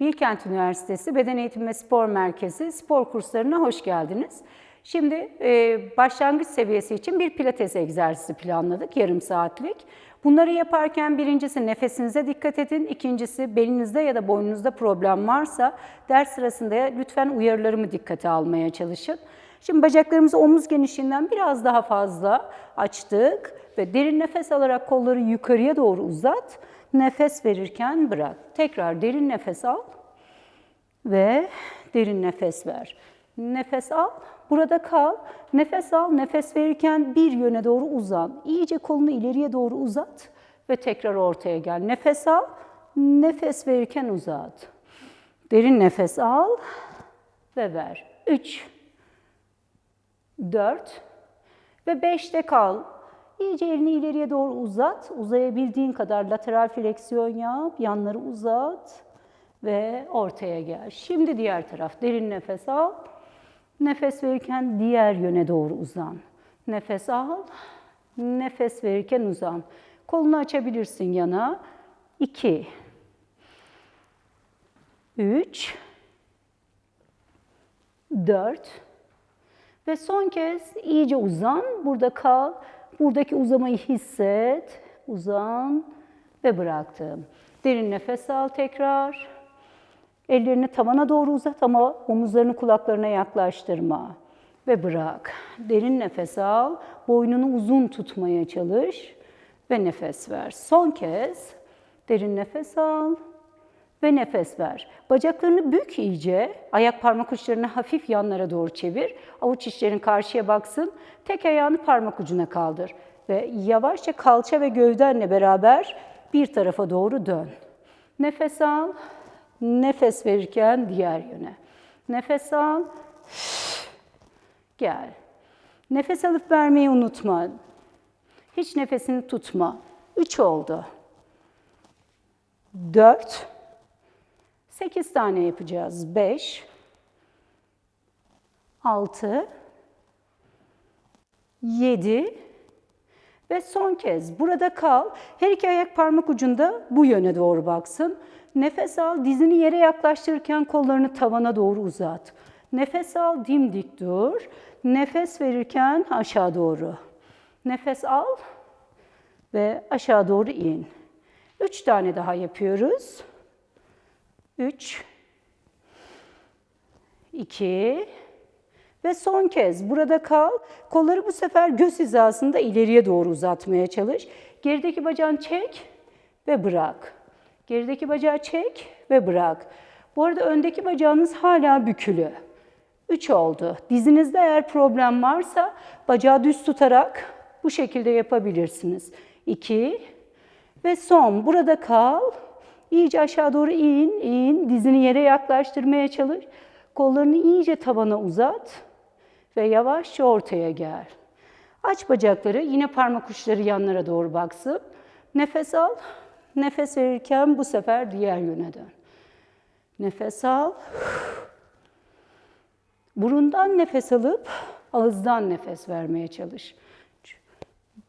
Bilkent Üniversitesi Beden Eğitimi ve Spor Merkezi spor kurslarına hoş geldiniz. Şimdi e, başlangıç seviyesi için bir pilates egzersizi planladık, yarım saatlik. Bunları yaparken birincisi nefesinize dikkat edin, ikincisi belinizde ya da boynunuzda problem varsa ders sırasında lütfen uyarılarımı dikkate almaya çalışın. Şimdi bacaklarımızı omuz genişliğinden biraz daha fazla açtık ve derin nefes alarak kolları yukarıya doğru uzat. Nefes verirken bırak. Tekrar derin nefes al ve derin nefes ver. Nefes al, burada kal. Nefes al, nefes verirken bir yöne doğru uzan. İyice kolunu ileriye doğru uzat ve tekrar ortaya gel. Nefes al, nefes verirken uzat. Derin nefes al ve ver. 3 4 ve 5'te kal. İyice elini ileriye doğru uzat. Uzayabildiğin kadar lateral fleksiyon yap. Yanları uzat ve ortaya gel. Şimdi diğer taraf. Derin nefes al. Nefes verirken diğer yöne doğru uzan. Nefes al. Nefes verirken uzan. Kolunu açabilirsin yana. 2 3 4 ve son kez iyice uzan. Burada kal. Buradaki uzamayı hisset. Uzan ve bıraktım. Derin nefes al tekrar. Ellerini tavana doğru uzat ama omuzlarını kulaklarına yaklaştırma. Ve bırak. Derin nefes al. Boynunu uzun tutmaya çalış. Ve nefes ver. Son kez derin nefes al ve nefes ver. Bacaklarını bük iyice, ayak parmak uçlarını hafif yanlara doğru çevir. Avuç içlerin karşıya baksın. Tek ayağını parmak ucuna kaldır. Ve yavaşça kalça ve gövdenle beraber bir tarafa doğru dön. Nefes al, nefes verirken diğer yöne. Nefes al, gel. Nefes alıp vermeyi unutma. Hiç nefesini tutma. Üç oldu. Dört. 8 tane yapacağız. 5 6 7 ve son kez burada kal. Her iki ayak parmak ucunda bu yöne doğru baksın. Nefes al, dizini yere yaklaştırırken kollarını tavana doğru uzat. Nefes al, dimdik dur. Nefes verirken aşağı doğru. Nefes al ve aşağı doğru in. Üç tane daha yapıyoruz. 3 2 ve son kez burada kal. Kolları bu sefer göz hizasında ileriye doğru uzatmaya çalış. Gerideki bacağını çek ve bırak. Gerideki bacağı çek ve bırak. Bu arada öndeki bacağınız hala bükülü. 3 oldu. Dizinizde eğer problem varsa bacağı düz tutarak bu şekilde yapabilirsiniz. 2 ve son. Burada kal. İyice aşağı doğru in, in. Dizini yere yaklaştırmaya çalış. Kollarını iyice tavana uzat ve yavaşça ortaya gel. Aç bacakları, yine parmak uçları yanlara doğru baksın. Nefes al. Nefes verirken bu sefer diğer yöne dön. Nefes al. Burundan nefes alıp ağızdan nefes vermeye çalış.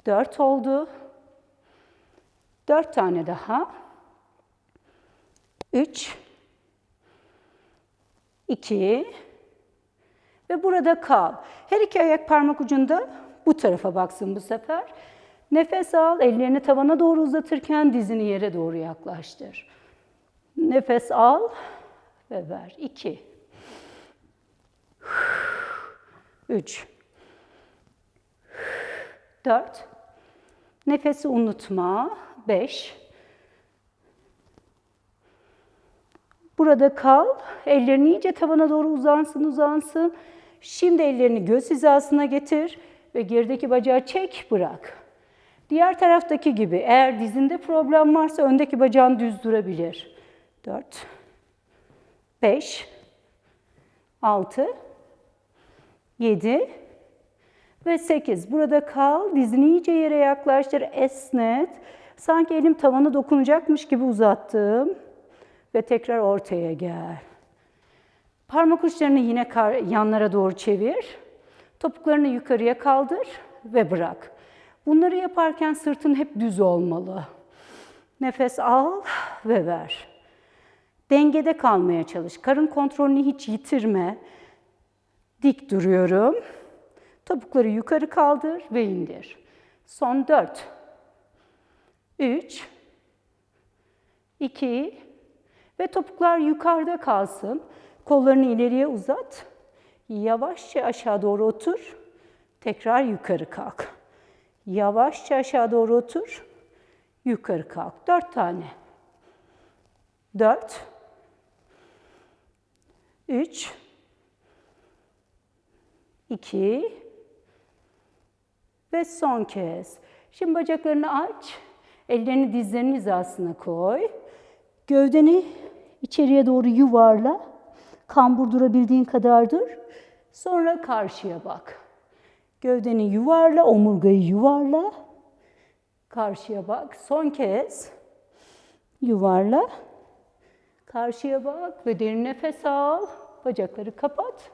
Dört oldu. Dört tane daha. 3 2 ve burada kal. Her iki ayak parmak ucunda bu tarafa baksın bu sefer. Nefes al, ellerini tavana doğru uzatırken dizini yere doğru yaklaştır. Nefes al ve ver. 2 3 4 Nefesi unutma. 5 Burada kal. Ellerini iyice tavana doğru uzansın, uzansın. Şimdi ellerini göz hizasına getir ve gerideki bacağı çek, bırak. Diğer taraftaki gibi eğer dizinde problem varsa öndeki bacağın düz durabilir. 4 5 6 7 ve 8. Burada kal. Dizini iyice yere yaklaştır. Esnet. Sanki elim tavana dokunacakmış gibi uzattım ve tekrar ortaya gel. Parmak uçlarını yine yanlara doğru çevir. Topuklarını yukarıya kaldır ve bırak. Bunları yaparken sırtın hep düz olmalı. Nefes al ve ver. Dengede kalmaya çalış. Karın kontrolünü hiç yitirme. Dik duruyorum. Topukları yukarı kaldır ve indir. Son 4. 3 2 ve topuklar yukarıda kalsın. Kollarını ileriye uzat. Yavaşça aşağı doğru otur. Tekrar yukarı kalk. Yavaşça aşağı doğru otur. Yukarı kalk. Dört tane. Dört. Üç. iki Ve son kez. Şimdi bacaklarını aç. Ellerini dizlerinin hizasına koy. Gövdeni içeriye doğru yuvarla. Kambur durabildiğin kadar dur. Sonra karşıya bak. Gövdeni yuvarla, omurgayı yuvarla. Karşıya bak. Son kez yuvarla. Karşıya bak ve derin nefes al. Bacakları kapat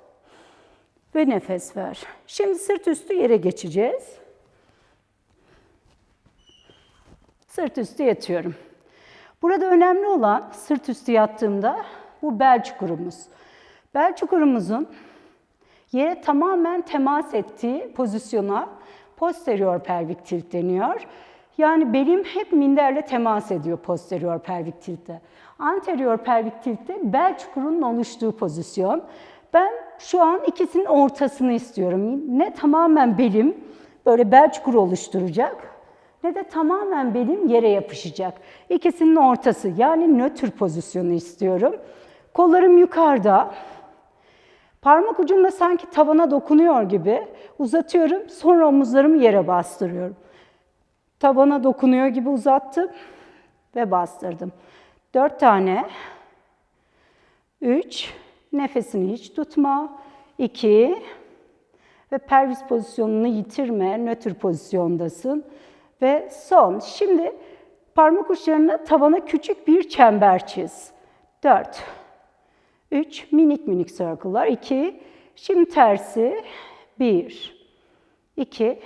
ve nefes ver. Şimdi sırt üstü yere geçeceğiz. Sırt üstü yatıyorum. Burada önemli olan sırt üstü yattığımda bu bel çukurumuz. Bel çukurumuzun yere tamamen temas ettiği pozisyona posterior pelvik tilt deniyor. Yani belim hep minderle temas ediyor posterior pelvik tiltte. Anterior pelvik tiltte bel çukurunun oluştuğu pozisyon. Ben şu an ikisinin ortasını istiyorum. Ne tamamen belim böyle bel çukuru oluşturacak ne de tamamen belim yere yapışacak. İkisinin ortası yani nötr pozisyonu istiyorum. Kollarım yukarıda. Parmak ucumla sanki tavana dokunuyor gibi uzatıyorum. Sonra omuzlarımı yere bastırıyorum. Tabana dokunuyor gibi uzattım ve bastırdım. Dört tane. Üç. Nefesini hiç tutma. İki. Ve pelvis pozisyonunu yitirme. Nötr pozisyondasın. Ve son. Şimdi parmak uçlarına tavana küçük bir çember çiz. Dört. Üç. Minik minik circle'lar. İki. Şimdi tersi. Bir. İki.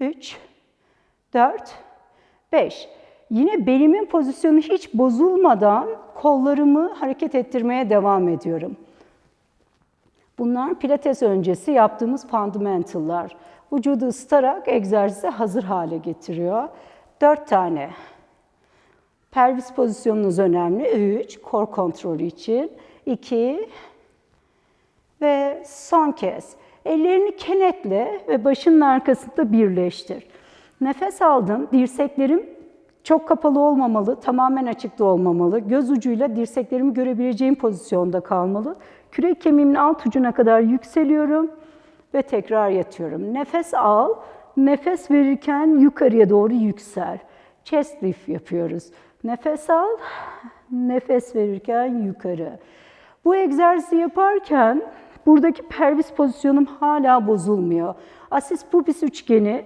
Üç. 4, 5. Yine belimin pozisyonu hiç bozulmadan kollarımı hareket ettirmeye devam ediyorum. Bunlar pilates öncesi yaptığımız fundamental'lar. Vücudu ısıtarak egzersize hazır hale getiriyor. 4 tane. Pelvis pozisyonunuz önemli. 3, kor kontrolü için. 2 ve son kez. Ellerini kenetle ve başının arkasında birleştir. Nefes aldım, dirseklerim çok kapalı olmamalı, tamamen açıkta olmamalı. Göz ucuyla dirseklerimi görebileceğim pozisyonda kalmalı. Kürek kemiğimin alt ucuna kadar yükseliyorum ve tekrar yatıyorum. Nefes al, nefes verirken yukarıya doğru yüksel. Chest lift yapıyoruz. Nefes al, nefes verirken yukarı. Bu egzersizi yaparken buradaki pelvis pozisyonum hala bozulmuyor. Asis pubis üçgeni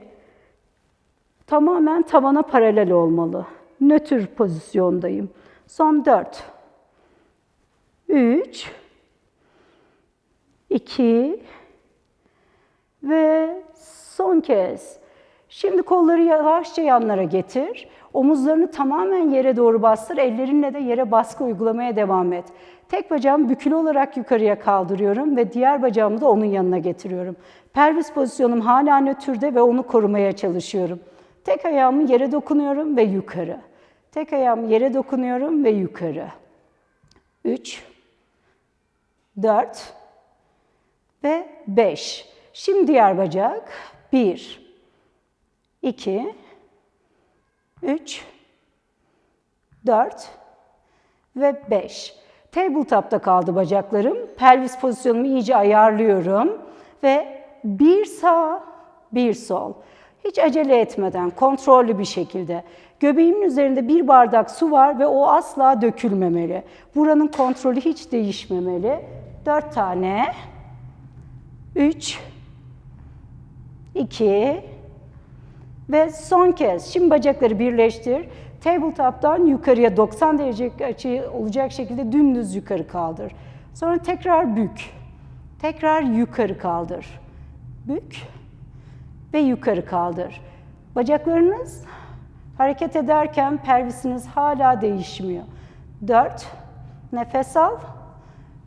tamamen tavana paralel olmalı. Nötr pozisyondayım. Son 4. 3 2 ve son kez. Şimdi kolları yavaşça yanlara getir. Omuzlarını tamamen yere doğru bastır. Ellerinle de yere baskı uygulamaya devam et. Tek bacağımı bükülü olarak yukarıya kaldırıyorum ve diğer bacağımı da onun yanına getiriyorum. Pelvis pozisyonum hala nötrde ve onu korumaya çalışıyorum. Tek ayağımı yere dokunuyorum ve yukarı. Tek ayağımı yere dokunuyorum ve yukarı. 3 4 ve 5. Şimdi diğer bacak. 1 2 3 4 ve 5. Tabletop'ta kaldı bacaklarım. Pelvis pozisyonumu iyice ayarlıyorum ve bir sağ, bir sol. Hiç acele etmeden, kontrollü bir şekilde. Göbeğimin üzerinde bir bardak su var ve o asla dökülmemeli. Buranın kontrolü hiç değişmemeli. Dört tane. Üç. İki ve son kez. Şimdi bacakları birleştir. Tabletop'tan yukarıya 90 derece açı olacak şekilde dümdüz yukarı kaldır. Sonra tekrar bük. Tekrar yukarı kaldır. Bük ve yukarı kaldır. Bacaklarınız hareket ederken pelvisiniz hala değişmiyor. 4 Nefes al.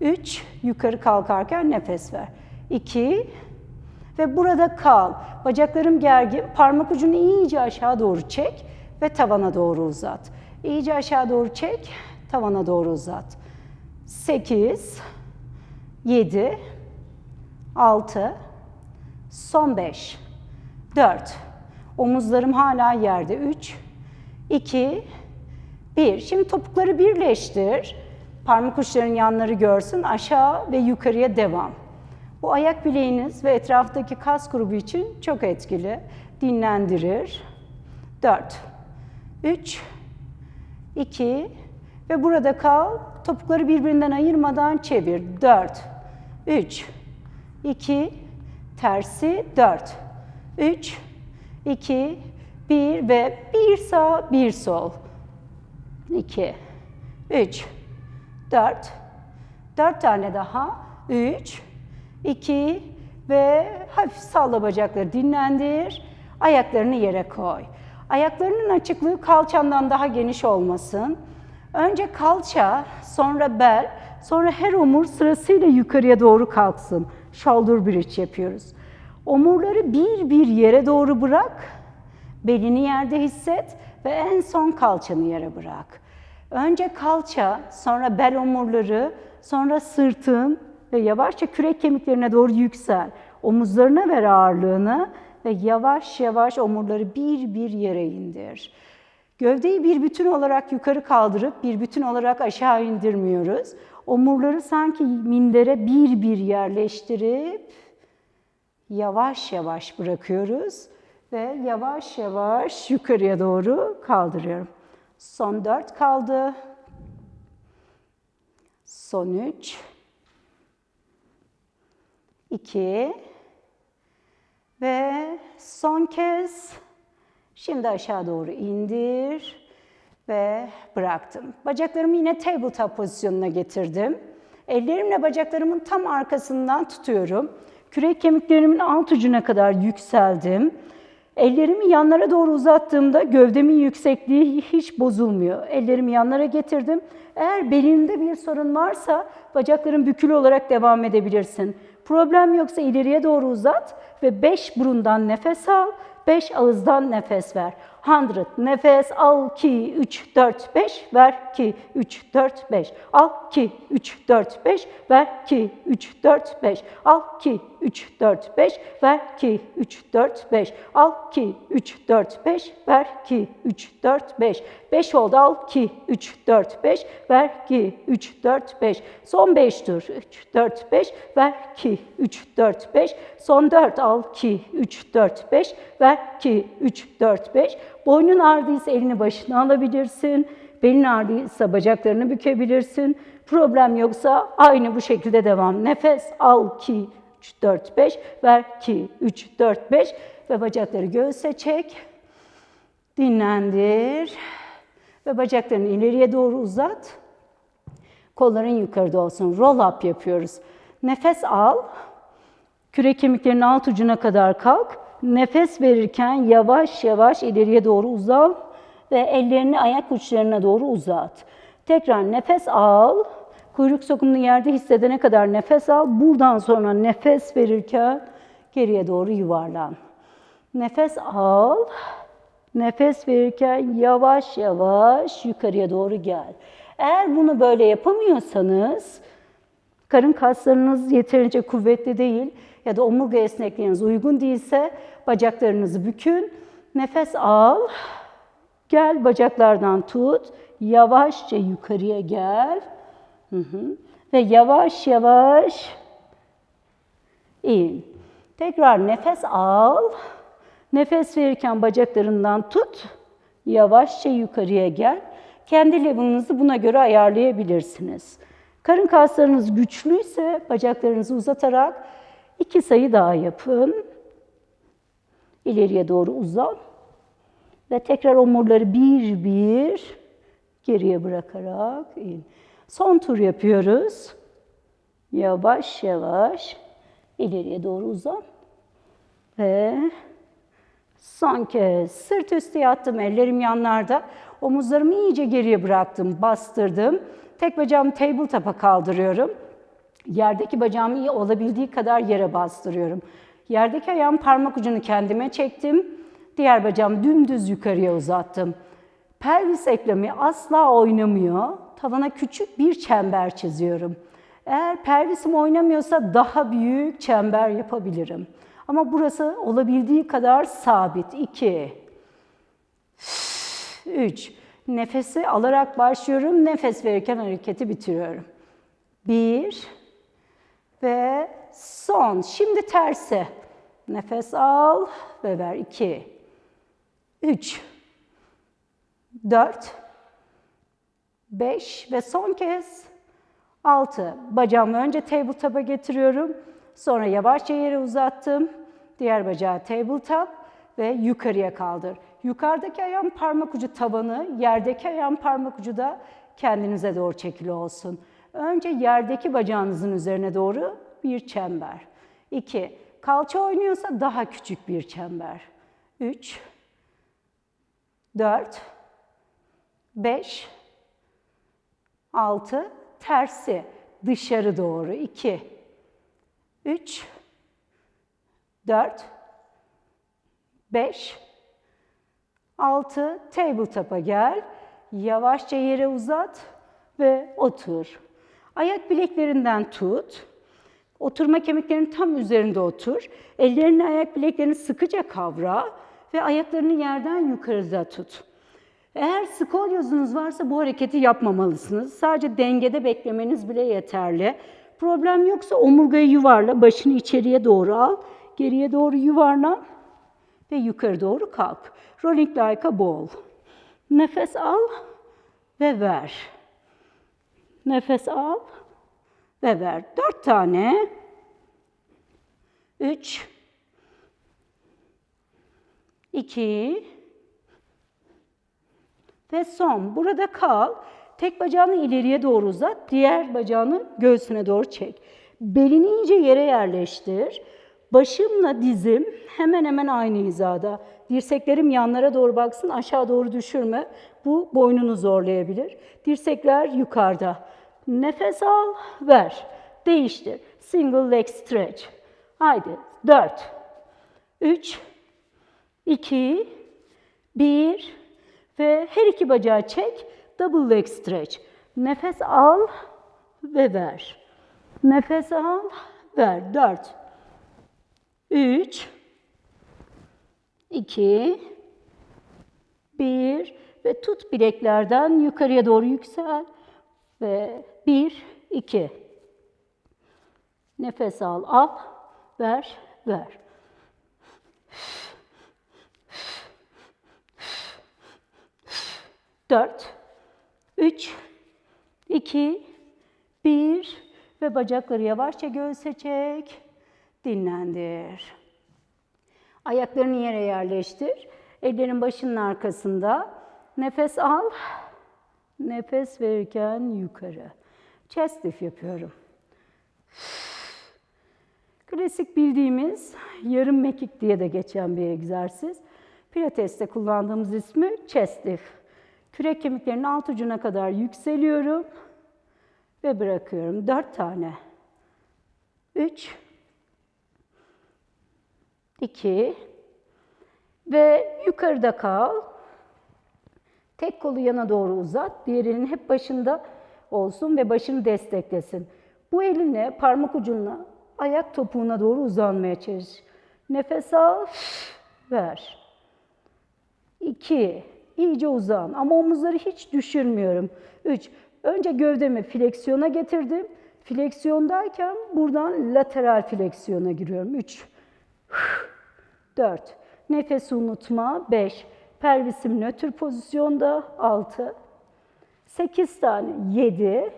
3. Yukarı kalkarken nefes ver. 2. Ve burada kal. Bacaklarım gergin. Parmak ucunu iyice aşağı doğru çek ve tavana doğru uzat. İyice aşağı doğru çek, tavana doğru uzat. 8 7 6 Son 5 4 Omuzlarım hala yerde. 3 2 1. Şimdi topukları birleştir. Parmak uçlarının yanları görsün. Aşağı ve yukarıya devam. Bu ayak bileğiniz ve etraftaki kas grubu için çok etkili. Dinlendirir. 4 3 2 ve burada kal. Topukları birbirinden ayırmadan çevir. 4 3 2 tersi. 4 3 2 1 ve bir sağ bir sol. 2 3 4 4 tane daha. 3 2 ve hafif salla bacakları dinlendir. Ayaklarını yere koy. Ayaklarının açıklığı kalçandan daha geniş olmasın. Önce kalça, sonra bel, sonra her omur sırasıyla yukarıya doğru kalksın. Shoulder bridge yapıyoruz. Omurları bir bir yere doğru bırak. Belini yerde hisset ve en son kalçanı yere bırak. Önce kalça, sonra bel omurları, sonra sırtın ve yavaşça kürek kemiklerine doğru yüksel. Omuzlarına ver ağırlığını ve yavaş yavaş omurları bir bir yere indir. Gövdeyi bir bütün olarak yukarı kaldırıp bir bütün olarak aşağı indirmiyoruz. Omurları sanki mindere bir bir yerleştirip yavaş yavaş bırakıyoruz ve yavaş yavaş yukarıya doğru kaldırıyorum. Son dört kaldı. Son üç. İki. Ve son kez şimdi aşağı doğru indir ve bıraktım. Bacaklarımı yine tabletop pozisyonuna getirdim. Ellerimle bacaklarımın tam arkasından tutuyorum. Kürek kemiklerimin alt ucuna kadar yükseldim. Ellerimi yanlara doğru uzattığımda gövdemin yüksekliği hiç bozulmuyor. Ellerimi yanlara getirdim. Eğer belinde bir sorun varsa bacakların bükülü olarak devam edebilirsin. Problem yoksa ileriye doğru uzat ve 5 burundan nefes al, 5 ağızdan nefes ver. 100 nefes al 2 3 4 5 ver 2 3 4 5 al 2 3 4 5 ver 2 3 4 5 al 2 3 4 5 ver 2 3 4 5 al 2 3 4 5 ver 2 3 4 5 5 oldu al 2 3 4 5 ver 2 3 4 5 son 5 tur 3 4 5 ver 2 3 4 5 son 4 al 2 3 4 5 ver 2 3 4 5 Boynun ağrıdıysa elini başına alabilirsin. Belin ağrıdıysa bacaklarını bükebilirsin. Problem yoksa aynı bu şekilde devam. Nefes al 2, 3, 4, 5. Ver 2, 3, 4, 5. Ve bacakları göğüse çek. Dinlendir. Ve bacaklarını ileriye doğru uzat. Kolların yukarıda olsun. Roll up yapıyoruz. Nefes al. Kürek kemiklerinin alt ucuna kadar kalk. Nefes verirken yavaş yavaş ileriye doğru uzat ve ellerini ayak uçlarına doğru uzat. Tekrar nefes al. Kuyruk sokumunu yerde hissedene kadar nefes al. Buradan sonra nefes verirken geriye doğru yuvarlan. Nefes al. Nefes verirken yavaş yavaş yukarıya doğru gel. Eğer bunu böyle yapamıyorsanız, karın kaslarınız yeterince kuvvetli değil ya da omurga esnekliğiniz uygun değilse bacaklarınızı bükün. Nefes al. Gel bacaklardan tut. Yavaşça yukarıya gel. Hı hı. Ve yavaş yavaş in. Tekrar nefes al. Nefes verirken bacaklarından tut. Yavaşça yukarıya gel. Kendi level'ınızı buna göre ayarlayabilirsiniz. Karın kaslarınız güçlüyse bacaklarınızı uzatarak iki sayı daha yapın. İleriye doğru uzan. Ve tekrar omurları bir bir geriye bırakarak in. Son tur yapıyoruz. Yavaş yavaş ileriye doğru uzan. Ve son kez sırt üstü yattım, ellerim yanlarda. Omuzlarımı iyice geriye bıraktım, bastırdım. Tek bacağımı tabletop'a kaldırıyorum. Yerdeki bacağımı iyi olabildiği kadar yere bastırıyorum. Yerdeki ayağın parmak ucunu kendime çektim. Diğer bacağımı dümdüz yukarıya uzattım. Pelvis eklemi asla oynamıyor. Tavana küçük bir çember çiziyorum. Eğer pelvisim oynamıyorsa daha büyük çember yapabilirim. Ama burası olabildiği kadar sabit. 2 3 Nefesi alarak başlıyorum. Nefes verirken hareketi bitiriyorum. 1 ve son. Şimdi tersi. Nefes al ve ver. 2 3 4 5 ve son kez 6. Bacağımı önce tabletop'a getiriyorum. Sonra yavaşça yere uzattım. Diğer bacağı tabletop ve yukarıya kaldır. Yukarıdaki ayağın parmak ucu tabanı, yerdeki ayağın parmak ucu da kendinize doğru çekili olsun. Önce yerdeki bacağınızın üzerine doğru bir çember. 2. Kalça oynuyorsa daha küçük bir çember. 3 4 5 6 tersi dışarı doğru 2 3 4 5 6 tabletop'a gel. Yavaşça yere uzat ve otur. Ayak bileklerinden tut. Oturma kemiklerinin tam üzerinde otur. Ellerini ayak bileklerini sıkıca kavra ve ayaklarını yerden yukarıda tut. Eğer skolyozunuz varsa bu hareketi yapmamalısınız. Sadece dengede beklemeniz bile yeterli. Problem yoksa omurgayı yuvarla, başını içeriye doğru al, geriye doğru yuvarlan ve yukarı doğru kalk. Rolling like a ball. Nefes al ve ver. Nefes al ve ver. Dört tane. Üç. iki ve son. Burada kal. Tek bacağını ileriye doğru uzat. Diğer bacağını göğsüne doğru çek. Belini iyice yere yerleştir. Başımla dizim hemen hemen aynı hizada. Dirseklerim yanlara doğru baksın, aşağı doğru düşürme. Bu boynunu zorlayabilir. Dirsekler yukarıda. Nefes al, ver. Değiştir. Single leg stretch. Haydi. 4 3 2 1 ve her iki bacağı çek. Double leg stretch. Nefes al ve ver. Nefes al, ver. 4 3 2 1 ve tut bileklerden yukarıya doğru yüksel ve 1 2 Nefes al, al, ver, ver. Dört, üç, iki, bir ve bacakları yavaşça göğüse çek. Dinlendir. Ayaklarını yere yerleştir. Ellerin başının arkasında. Nefes al. Nefes verirken yukarı. Chest lift yapıyorum. Klasik bildiğimiz yarım mekik diye de geçen bir egzersiz. Pilates'te kullandığımız ismi chest lift. Kürek kemiklerinin alt ucuna kadar yükseliyorum ve bırakıyorum. Dört tane. Üç, iki ve yukarıda kal. Tek kolu yana doğru uzat, diğer elin hep başında olsun ve başını desteklesin. Bu elinle parmak ucunla ayak topuğuna doğru uzanmaya çalış. Nefes al, ver. İki, iyice uzan ama omuzları hiç düşürmüyorum. Üç, önce gövdemi fleksiyona getirdim. Fleksiyondayken buradan lateral fleksiyona giriyorum. Üç, dört, nefesi unutma. Beş, pelvisim nötr pozisyonda. Altı, sekiz tane. Yedi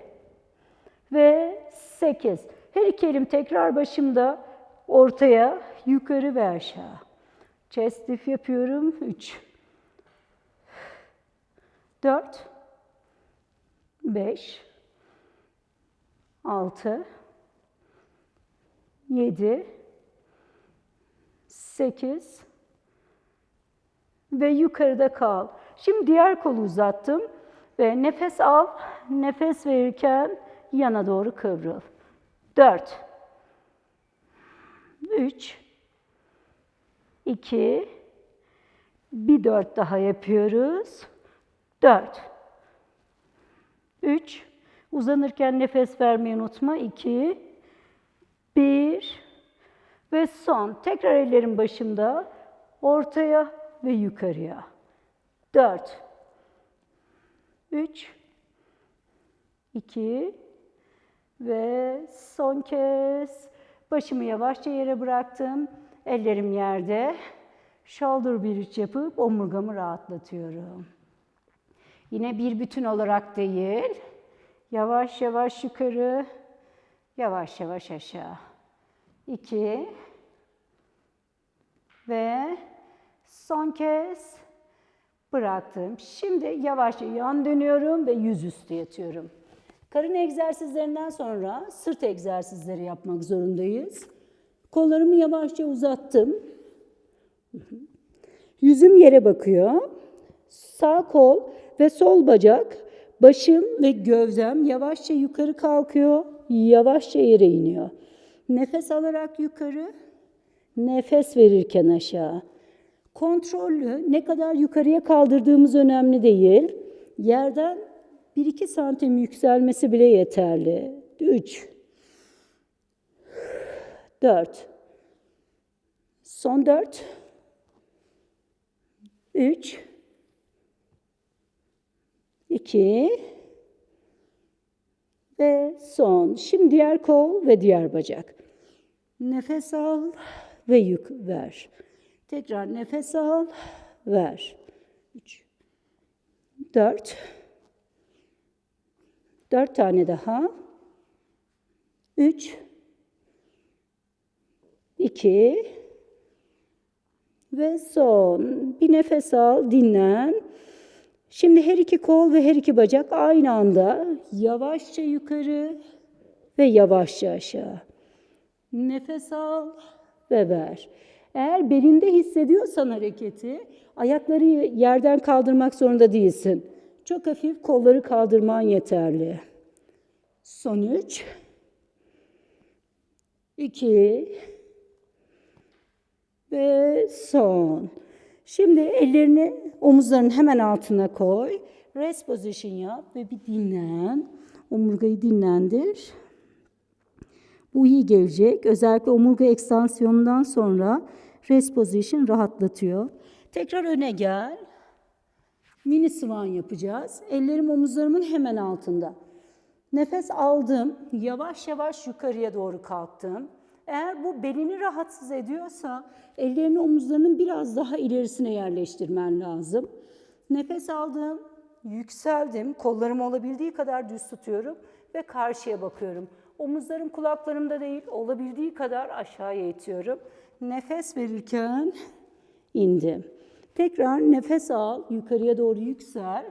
ve sekiz. Her iki elim tekrar başımda. Ortaya, yukarı ve aşağı. Chest lift yapıyorum. Üç, dört, beş, altı, yedi, sekiz ve yukarıda kal. Şimdi diğer kolu uzattım ve nefes al, Nefes verirken yana doğru kıvrıl. 4 3 2 bir dört daha yapıyoruz. 4 3 Uzanırken nefes vermeyi unutma. 2 1 ve son. Tekrar ellerin başımda. Ortaya ve yukarıya. 4 3 2 ve son kez başımı yavaşça yere bıraktım. Ellerim yerde. Shoulder bridge yapıp omurgamı rahatlatıyorum. Yine bir bütün olarak değil. Yavaş yavaş yukarı, yavaş yavaş aşağı. 2 ve son kez bıraktım. Şimdi yavaşça yan dönüyorum ve yüzüstü yatıyorum. Karın egzersizlerinden sonra sırt egzersizleri yapmak zorundayız. Kollarımı yavaşça uzattım. Yüzüm yere bakıyor. Sağ kol ve sol bacak, başım ve gövdem yavaşça yukarı kalkıyor, yavaşça yere iniyor. Nefes alarak yukarı, nefes verirken aşağı. Kontrollü, ne kadar yukarıya kaldırdığımız önemli değil. Yerden 1-2 santim yükselmesi bile yeterli. 3 4 Son 4 3 2 ve son. Şimdi diğer kol ve diğer bacak. Nefes al ve yük ver. Tekrar nefes al, ver. 3 4 4 tane daha. 3 2 ve son. Bir nefes al, dinlen. Şimdi her iki kol ve her iki bacak aynı anda yavaşça yukarı ve yavaşça aşağı. Nefes al ve ver. Eğer belinde hissediyorsan hareketi, ayakları yerden kaldırmak zorunda değilsin. Çok hafif kolları kaldırman yeterli. Son üç. iki ve son. Şimdi ellerini omuzların hemen altına koy. Rest position yap ve bir dinlen. Omurgayı dinlendir. Bu iyi gelecek. Özellikle omurga ekstansiyonundan sonra rest position rahatlatıyor. Tekrar öne gel. Mini swan yapacağız. Ellerim omuzlarımın hemen altında. Nefes aldım. Yavaş yavaş yukarıya doğru kalktım. Eğer bu belini rahatsız ediyorsa ellerini omuzlarının biraz daha ilerisine yerleştirmen lazım. Nefes aldım, yükseldim. Kollarımı olabildiği kadar düz tutuyorum ve karşıya bakıyorum. Omuzlarım kulaklarımda değil, olabildiği kadar aşağıya itiyorum. Nefes verirken indim. Tekrar nefes al, yukarıya doğru yüksel.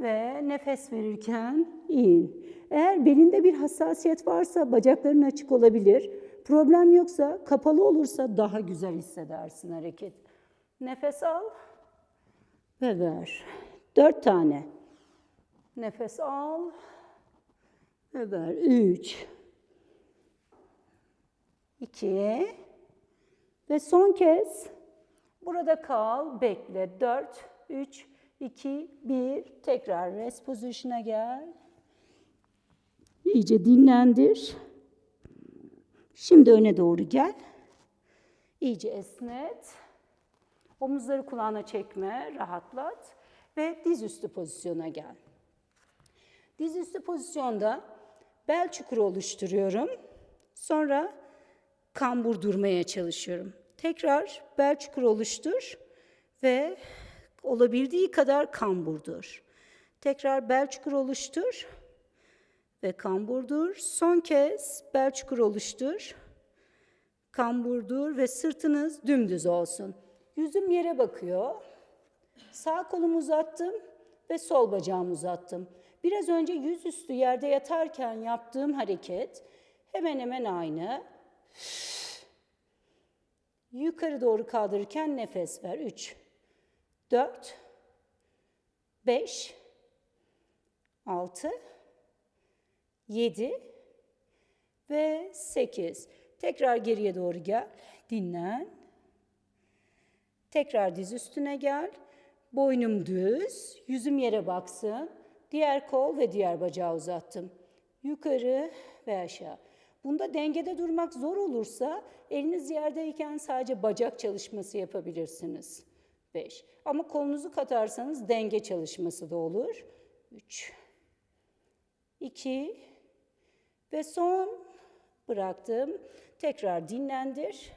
Ve nefes verirken in. Eğer belinde bir hassasiyet varsa bacakların açık olabilir. Problem yoksa, kapalı olursa daha güzel hissedersin hareket. Nefes al ve ver. Dört tane. Nefes al ve ver. Üç. İki. Ve son kez burada kal, bekle. Dört, üç, iki, bir. Tekrar rest position'a gel. İyice dinlendir. Şimdi öne doğru gel. İyice esnet. Omuzları kulağına çekme, rahatlat ve dizüstü pozisyona gel. Dizüstü pozisyonda bel çukuru oluşturuyorum. Sonra kambur durmaya çalışıyorum. Tekrar bel çukuru oluştur ve olabildiği kadar kamburdur. Tekrar bel çukuru oluştur ve kamburdur. Son kez bel çukuru oluştur. Kamburdur ve sırtınız dümdüz olsun. Yüzüm yere bakıyor. Sağ kolumu uzattım ve sol bacağımı uzattım. Biraz önce yüzüstü yerde yatarken yaptığım hareket hemen hemen aynı. Yukarı doğru kaldırırken nefes ver. 3, 4, 5, 6, 7 ve 8. Tekrar geriye doğru gel. Dinlen. Tekrar diz üstüne gel. Boynum düz, yüzüm yere baksın. Diğer kol ve diğer bacağı uzattım. Yukarı ve aşağı. Bunda dengede durmak zor olursa eliniz yerdeyken sadece bacak çalışması yapabilirsiniz. 5. Ama kolunuzu katarsanız denge çalışması da olur. 3 2 ve son bıraktım. Tekrar dinlendir.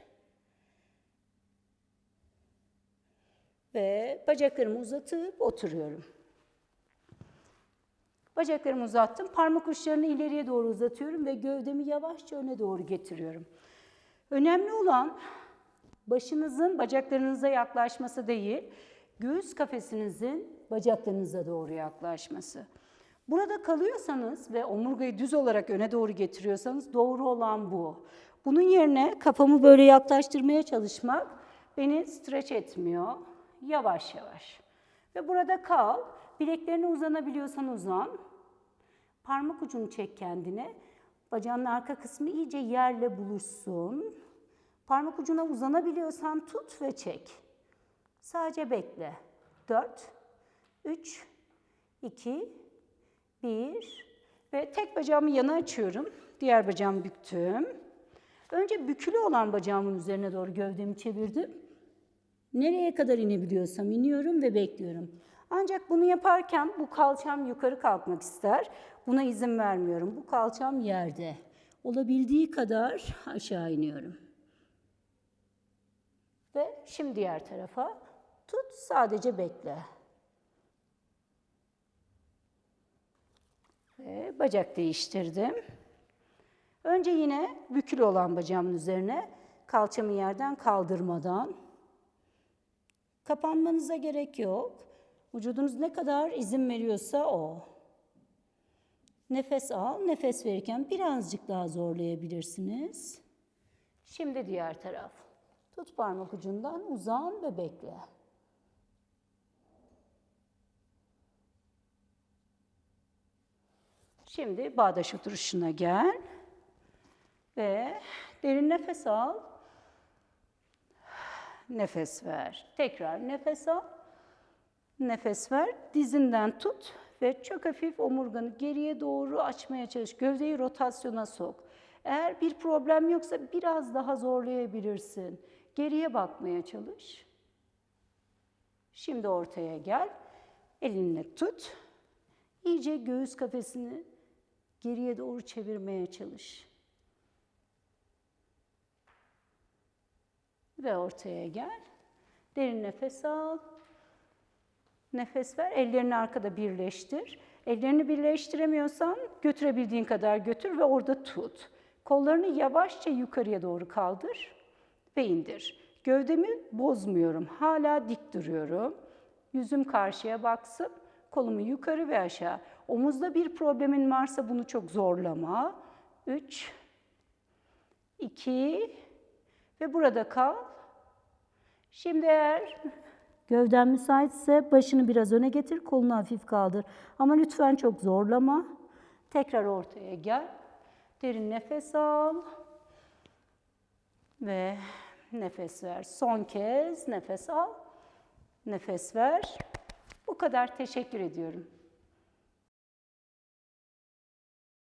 Ve bacaklarımı uzatıp oturuyorum. Bacaklarımı uzattım. Parmak uçlarını ileriye doğru uzatıyorum ve gövdemi yavaşça öne doğru getiriyorum. Önemli olan başınızın bacaklarınıza yaklaşması değil, göğüs kafesinizin bacaklarınıza doğru yaklaşması. Burada kalıyorsanız ve omurgayı düz olarak öne doğru getiriyorsanız doğru olan bu. Bunun yerine kafamı böyle yaklaştırmaya çalışmak beni streç etmiyor. Yavaş yavaş. Ve burada kal. Bileklerine uzanabiliyorsan uzan. Parmak ucunu çek kendine. Bacağının arka kısmı iyice yerle buluşsun. Parmak ucuna uzanabiliyorsan tut ve çek. Sadece bekle. 4, 3, 2, 1 ve tek bacağımı yana açıyorum. Diğer bacağımı büktüm. Önce bükülü olan bacağımın üzerine doğru gövdemi çevirdim. Nereye kadar inebiliyorsam iniyorum ve bekliyorum. Ancak bunu yaparken bu kalçam yukarı kalkmak ister. Buna izin vermiyorum. Bu kalçam yerde. Olabildiği kadar aşağı iniyorum. Ve şimdi diğer tarafa tut, sadece bekle. Ve bacak değiştirdim. Önce yine bükülü olan bacağımın üzerine kalçamı yerden kaldırmadan kapanmanıza gerek yok. Vücudunuz ne kadar izin veriyorsa o. Nefes al, nefes verirken birazcık daha zorlayabilirsiniz. Şimdi diğer taraf. Tut parmak ucundan, uzan ve bekle. Şimdi bağdaş oturuşuna gel. Ve derin nefes al. Nefes ver. Tekrar nefes al. Nefes ver. Dizinden tut ve çok hafif omurganı geriye doğru açmaya çalış. Gövdeyi rotasyona sok. Eğer bir problem yoksa biraz daha zorlayabilirsin. Geriye bakmaya çalış. Şimdi ortaya gel. Elinle tut. İyice göğüs kafesini geriye doğru çevirmeye çalış. Ve ortaya gel. Derin nefes al. Nefes ver. Ellerini arkada birleştir. Ellerini birleştiremiyorsan götürebildiğin kadar götür ve orada tut. Kollarını yavaşça yukarıya doğru kaldır ve indir. Gövdemi bozmuyorum. Hala dik duruyorum. Yüzüm karşıya baksın. Kolumu yukarı ve aşağı. Omuzda bir problemin varsa bunu çok zorlama. 3 2 ve burada kal. Şimdi eğer gövden müsaitse başını biraz öne getir, kolunu hafif kaldır. Ama lütfen çok zorlama. Tekrar ortaya gel. Derin nefes al. Ve nefes ver. Son kez nefes al. Nefes ver. Bu kadar teşekkür ediyorum.